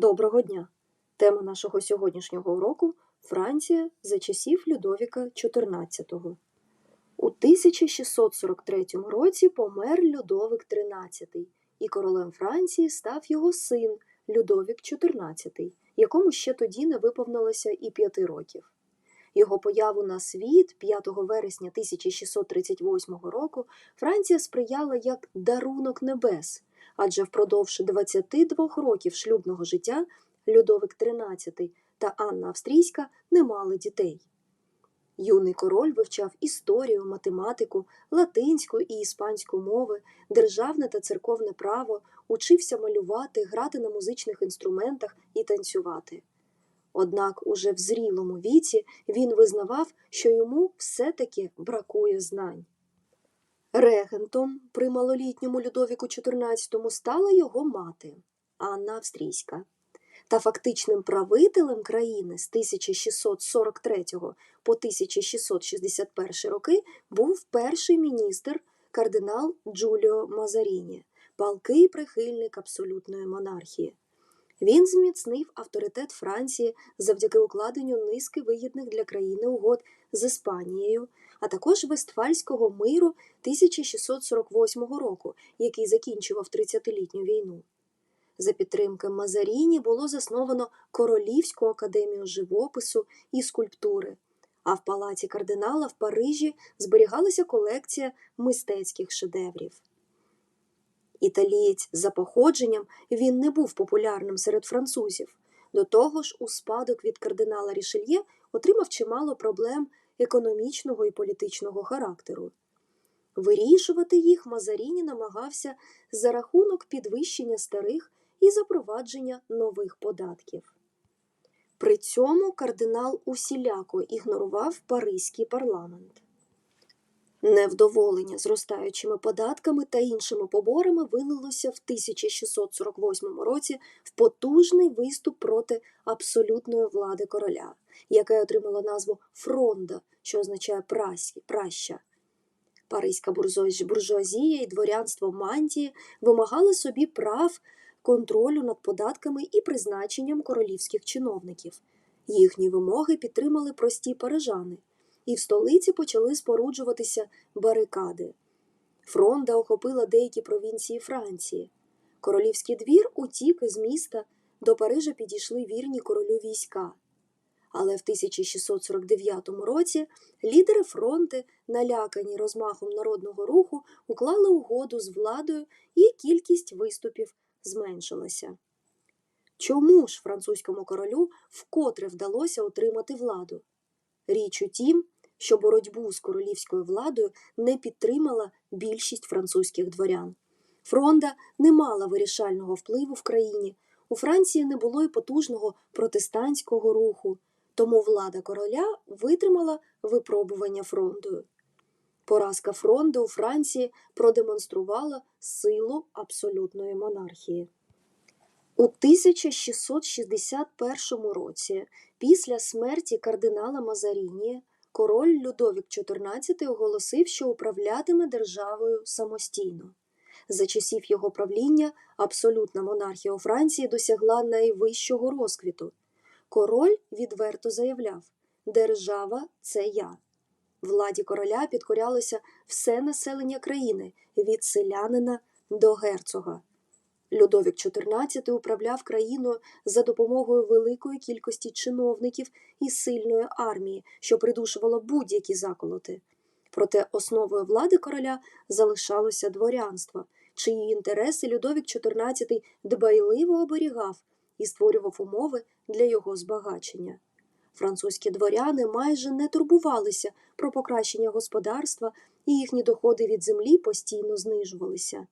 Доброго дня! Тема нашого сьогоднішнього уроку Франція за часів Людовіка XIV. У 1643 році помер Людовик XIII, і королем Франції став його син Людовік XIV, якому ще тоді не виповнилося і п'яти років. Його появу на світ 5 вересня 1638 року Франція сприяла як дарунок небес, адже впродовж 22 років шлюбного життя Людовик XIII та Анна Австрійська не мали дітей. Юний король вивчав історію, математику, латинську і іспанську мови, державне та церковне право, учився малювати, грати на музичних інструментах і танцювати. Однак уже в зрілому віці він визнавав, що йому все-таки бракує знань. Регентом при малолітньому Людовіку XIV стала його мати Анна Австрійська. Та фактичним правителем країни з 1643 по 1661 роки був перший міністр кардинал Джуліо Мазаріні, палкий прихильник абсолютної монархії. Він зміцнив авторитет Франції завдяки укладенню низки вигідних для країни угод з Іспанією, а також Вестфальського миру 1648 року, який закінчував 30-літню війну. За підтримки Мазаріні було засновано Королівську академію живопису і скульптури, а в палаці кардинала в Парижі зберігалася колекція мистецьких шедеврів. Італієць за походженням він не був популярним серед французів. До того ж, у спадок від кардинала Рішельє отримав чимало проблем економічного і політичного характеру. Вирішувати їх Мазаріні намагався за рахунок підвищення старих і запровадження нових податків. При цьому кардинал усіляко ігнорував Паризький парламент. Невдоволення зростаючими податками та іншими поборами вилилося в 1648 році в потужний виступ проти абсолютної влади короля, яке отримало назву Фронда, що означає «праські», праща. Паризька буржуазія і дворянство мантії вимагали собі прав контролю над податками і призначенням королівських чиновників. Їхні вимоги підтримали прості парижани, і в столиці почали споруджуватися барикади. Фронда охопила деякі провінції Франції. Королівський двір утік із міста, до Парижа підійшли вірні королю війська. Але в 1649 році лідери фронти, налякані розмахом народного руху, уклали угоду з владою, і кількість виступів зменшилася. Чому ж французькому королю вкотре вдалося отримати владу? Річ у тім, що боротьбу з королівською владою не підтримала більшість французьких дворян. Фронда не мала вирішального впливу в країні, у Франції не було й потужного протестантського руху, тому влада короля витримала випробування фрондою. Поразка фронди у Франції продемонструвала силу абсолютної монархії. У 1661 році, після смерті кардинала Мазаріні, король Людовік XIV оголосив, що управлятиме державою самостійно. За часів його правління абсолютна монархія у Франції досягла найвищого розквіту. Король відверто заявляв: Держава це я. Владі короля підкорялося все населення країни від селянина до герцога. Людовік XIV управляв країною за допомогою великої кількості чиновників і сильної армії, що придушувало будь-які заколоти. Проте основою влади короля залишалося дворянство, чиї інтереси Людовік XIV дбайливо оберігав і створював умови для його збагачення. Французькі дворяни майже не турбувалися про покращення господарства, і їхні доходи від землі постійно знижувалися.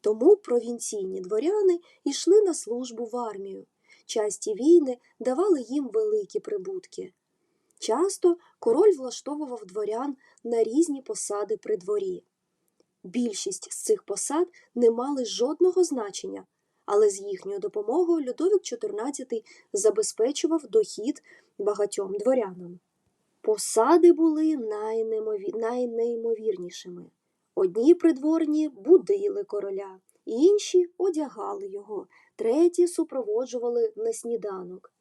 Тому провінційні дворяни йшли на службу в армію. Часті війни давали їм великі прибутки. Часто король влаштовував дворян на різні посади при дворі. Більшість з цих посад не мали жодного значення, але з їхньою допомогою Людовік XIV забезпечував дохід багатьом дворянам. Посади були найнеймовірнішими. Одні придворні будили короля, інші одягали його, треті супроводжували на сніданок.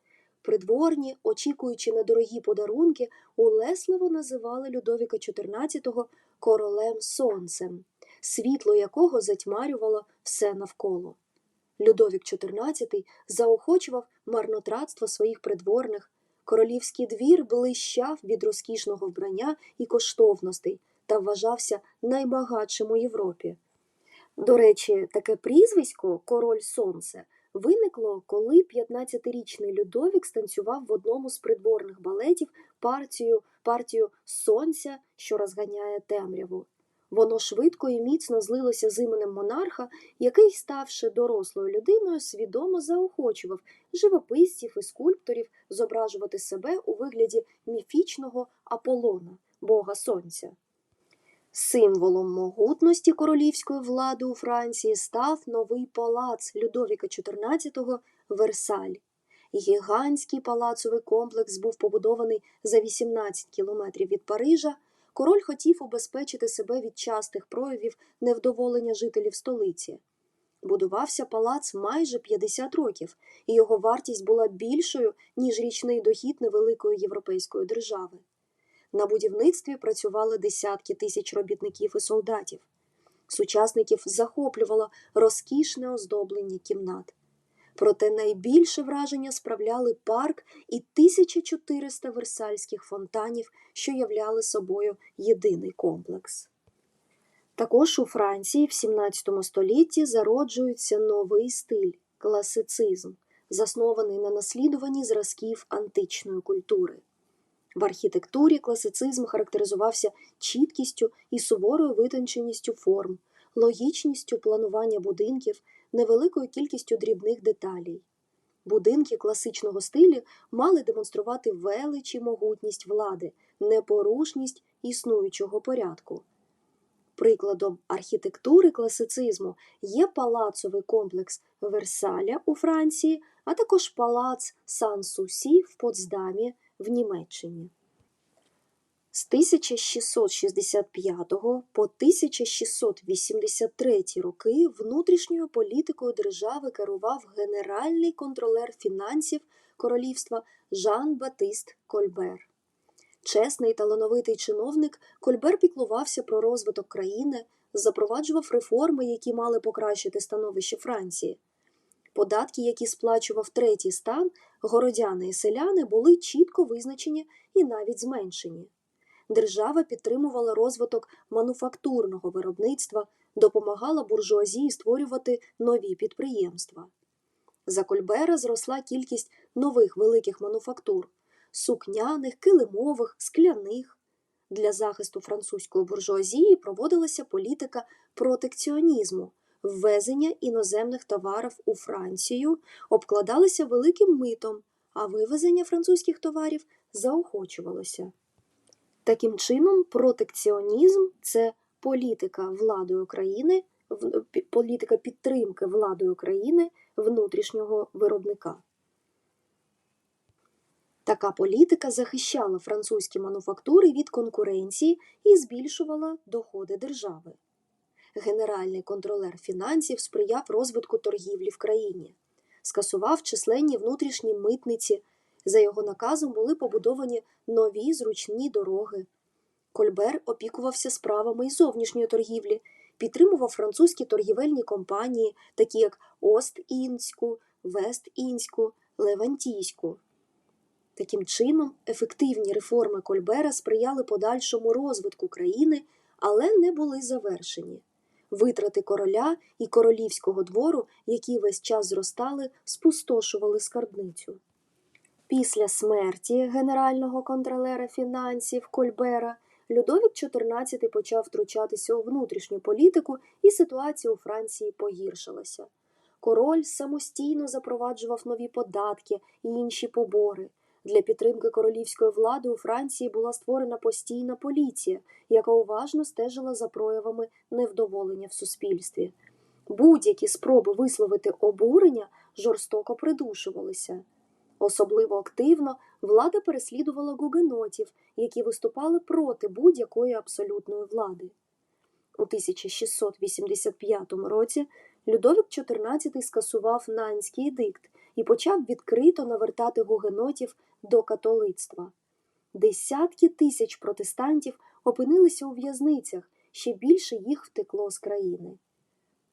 Придворні, очікуючи на дорогі подарунки, улесливо називали Людовіка XIV королем сонцем, світло якого затьмарювало все навколо. Людовік XIV заохочував марнотратство своїх придворних, королівський двір блищав від розкішного вбрання і коштовностей та вважався найбагатшим у Європі. До речі, таке прізвисько Король Сонце виникло, коли 15-річний Людовік станцював в одному з придворних балетів партію, партію Сонця, що розганяє темряву. Воно швидко і міцно злилося з іменем монарха, який, ставши дорослою людиною, свідомо заохочував живописців і скульпторів зображувати себе у вигляді міфічного Аполлона, бога сонця. Символом могутності королівської влади у Франції став новий палац Людовіка XIV Версаль. Гігантський палацовий комплекс був побудований за 18 кілометрів від Парижа. Король хотів убезпечити себе від частих проявів невдоволення жителів столиці. Будувався палац майже 50 років, і його вартість була більшою, ніж річний дохід невеликої європейської держави. На будівництві працювали десятки тисяч робітників і солдатів. Сучасників захоплювало розкішне оздоблення кімнат. Проте найбільше враження справляли парк і 1400 версальських фонтанів, що являли собою єдиний комплекс. Також у Франції в 17 столітті зароджується новий стиль класицизм, заснований на наслідуванні зразків античної культури. В архітектурі класицизм характеризувався чіткістю і суворою витонченістю форм, логічністю планування будинків, невеликою кількістю дрібних деталей. Будинки класичного стилю мали демонструвати велич і могутність влади, непорушність існуючого порядку. Прикладом архітектури класицизму є палацовий комплекс Версаля у Франції, а також палац Сан-Сусі в Потсдамі в Німеччині. З 1665 по 1683 роки внутрішньою політикою держави керував генеральний контролер фінансів королівства Жан Батист Кольбер. Чесний талановитий чиновник, Кольбер піклувався про розвиток країни, запроваджував реформи, які мали покращити становище Франції. Податки, які сплачував третій стан, городяни і селяни, були чітко визначені і навіть зменшені. Держава підтримувала розвиток мануфактурного виробництва, допомагала буржуазії створювати нові підприємства. За Кольбера зросла кількість нових великих мануфактур сукняних, килимових, скляних. Для захисту французької буржуазії проводилася політика протекціонізму, ввезення іноземних товарів у Францію обкладалися великим митом, а вивезення французьких товарів заохочувалося. Таким чином, протекціонізм це політика владою країни, політика підтримки владою країни внутрішнього виробника. Така політика захищала французькі мануфактури від конкуренції і збільшувала доходи держави. Генеральний контролер фінансів сприяв розвитку торгівлі в країні, скасував численні внутрішні митниці. За його наказом були побудовані нові зручні дороги. Кольбер опікувався справами й зовнішньої торгівлі, підтримував французькі торгівельні компанії, такі як Ост-Інську, Вест-Інську, Левантійську. Таким чином, ефективні реформи Кольбера сприяли подальшому розвитку країни, але не були завершені. Витрати короля і королівського двору, які весь час зростали, спустошували скарбницю. Після смерті генерального контролера фінансів Кольбера Людовік XIV почав втручатися у внутрішню політику, і ситуація у Франції погіршилася. Король самостійно запроваджував нові податки і інші побори. Для підтримки королівської влади у Франції була створена постійна поліція, яка уважно стежила за проявами невдоволення в суспільстві. Будь-які спроби висловити обурення жорстоко придушувалися. Особливо активно влада переслідувала гугенотів, які виступали проти будь-якої абсолютної влади. У 1685 році Людовік XIV скасував Нанський едикт і почав відкрито навертати гугенотів до католицтва. Десятки тисяч протестантів опинилися у в'язницях, ще більше їх втекло з країни.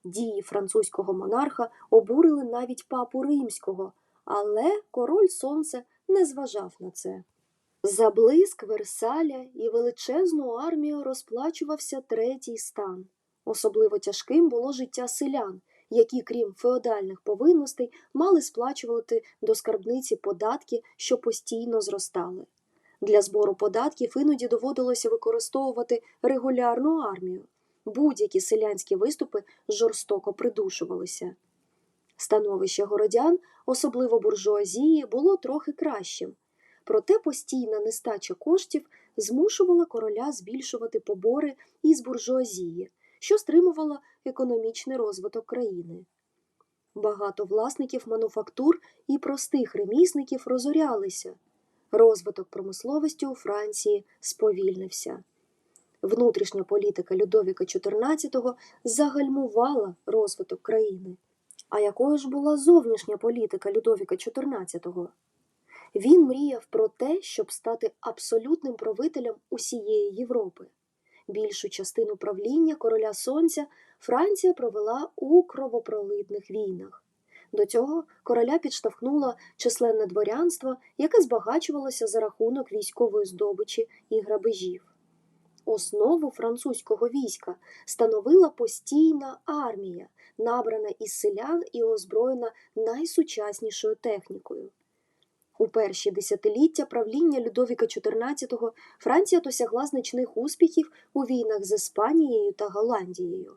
Дії французького монарха обурили навіть папу римського, але король сонце не зважав на це. За блиск Версаля і величезну армію розплачувався третій стан. Особливо тяжким було життя селян, які, крім феодальних повинностей, мали сплачувати до скарбниці податки, що постійно зростали. Для збору податків іноді доводилося використовувати регулярну армію. Будь-які селянські виступи жорстоко придушувалися. Становище городян, особливо буржуазії, було трохи кращим. Проте постійна нестача коштів змушувала короля збільшувати побори із буржуазії, що стримувало економічний розвиток країни. Багато власників мануфактур і простих ремісників розорялися. Розвиток промисловості у Франції сповільнився. Внутрішня політика Людовіка XIV загальмувала розвиток країни. А якою ж була зовнішня політика Людовіка XIV? Він мріяв про те, щоб стати абсолютним правителем усієї Європи. Більшу частину правління короля Сонця Франція провела у кровопролитних війнах. До цього короля підштовхнуло численне дворянство, яке збагачувалося за рахунок військової здобичі і грабежів. Основу французького війська становила постійна армія, набрана із селян і озброєна найсучаснішою технікою. У перші десятиліття правління Людовіка XIV Франція досягла значних успіхів у війнах з Іспанією та Голландією.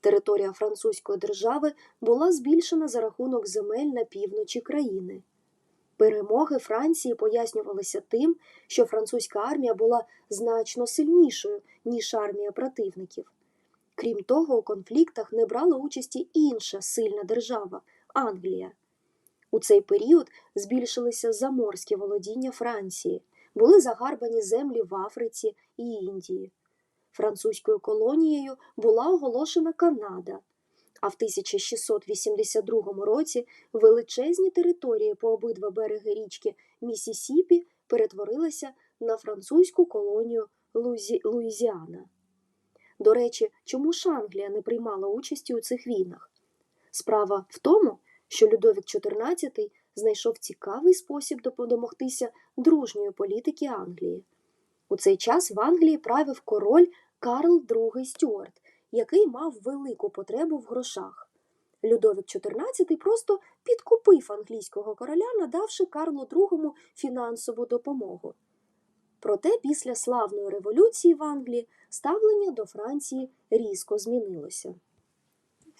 Територія французької держави була збільшена за рахунок земель на півночі країни. Перемоги Франції пояснювалися тим, що французька армія була значно сильнішою, ніж армія противників. Крім того, у конфліктах не брала участі інша сильна держава Англія. У цей період збільшилися заморські володіння Франції, були загарбані землі в Африці і Індії. Французькою колонією була оголошена Канада, а в 1682 році величезні території по обидва береги річки Місісіпі перетворилися на французьку колонію Лузі... Луїзіана. До речі, чому ж Англія не приймала участі у цих війнах? Справа в тому, що Людовік XIV знайшов цікавий спосіб допомогтися дружньої політики Англії. У цей час в Англії правив король Карл II Стюарт, який мав велику потребу в грошах. Людовік XIV просто підкупив англійського короля, надавши Карлу II фінансову допомогу. Проте після славної революції в Англії ставлення до Франції різко змінилося.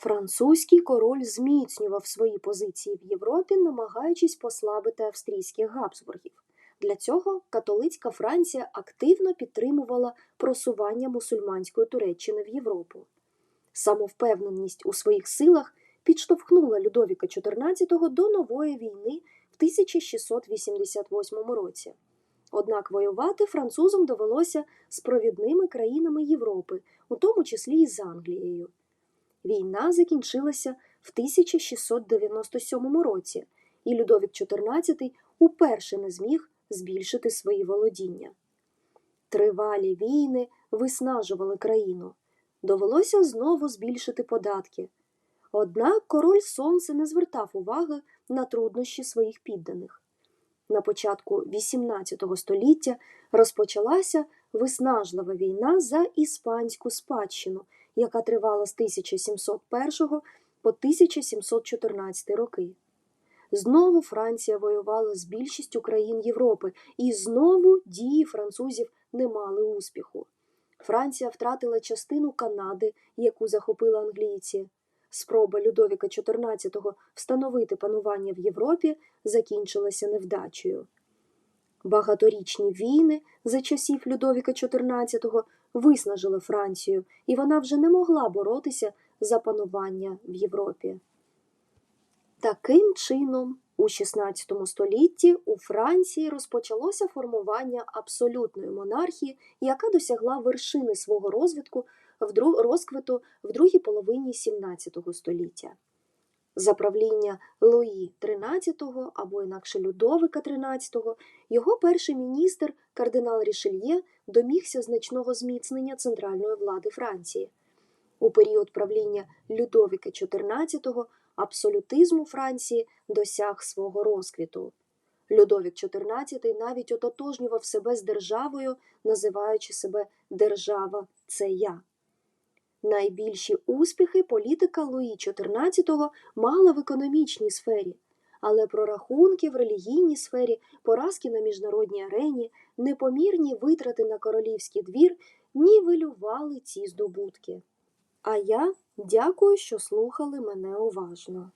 Французький король зміцнював свої позиції в Європі, намагаючись послабити австрійських габсбургів. Для цього католицька Франція активно підтримувала просування мусульманської Туреччини в Європу. Самовпевненість у своїх силах підштовхнула Людовіка XIV до нової війни в 1688 році. Однак воювати французам довелося з провідними країнами Європи, у тому числі і з Англією. Війна закінчилася в 1697 році, і Людовік XIV уперше не зміг збільшити свої володіння. Тривалі війни виснажували країну. Довелося знову збільшити податки. Однак король Сонце не звертав уваги на труднощі своїх підданих. На початку XVIII століття розпочалася виснажлива війна за іспанську спадщину, яка тривала з 1701 по 1714 роки. Знову Франція воювала з більшістю країн Європи, і знову дії французів не мали успіху. Франція втратила частину Канади, яку захопили англійці. Спроба Людовіка XIV встановити панування в Європі закінчилася невдачею. Багаторічні війни за часів Людовіка XIV виснажили Францію, і вона вже не могла боротися за панування в Європі. Таким чином, у XVI столітті у Франції розпочалося формування абсолютної монархії, яка досягла вершини свого розвитку в розквиту в другій половині XVII століття. За правління Луї XIII або інакше Людовика XIII його перший міністр, кардинал Рішельє, домігся значного зміцнення центральної влади Франції. У період правління Людовика XIV абсолютизм у Франції досяг свого розквіту. Людовік XIV навіть ототожнював себе з державою, називаючи себе Держава це я. Найбільші успіхи політика Луї XIV мала в економічній сфері, але прорахунки в релігійній сфері, поразки на міжнародній арені, непомірні витрати на королівський двір нівелювали ці здобутки. А я дякую, що слухали мене уважно.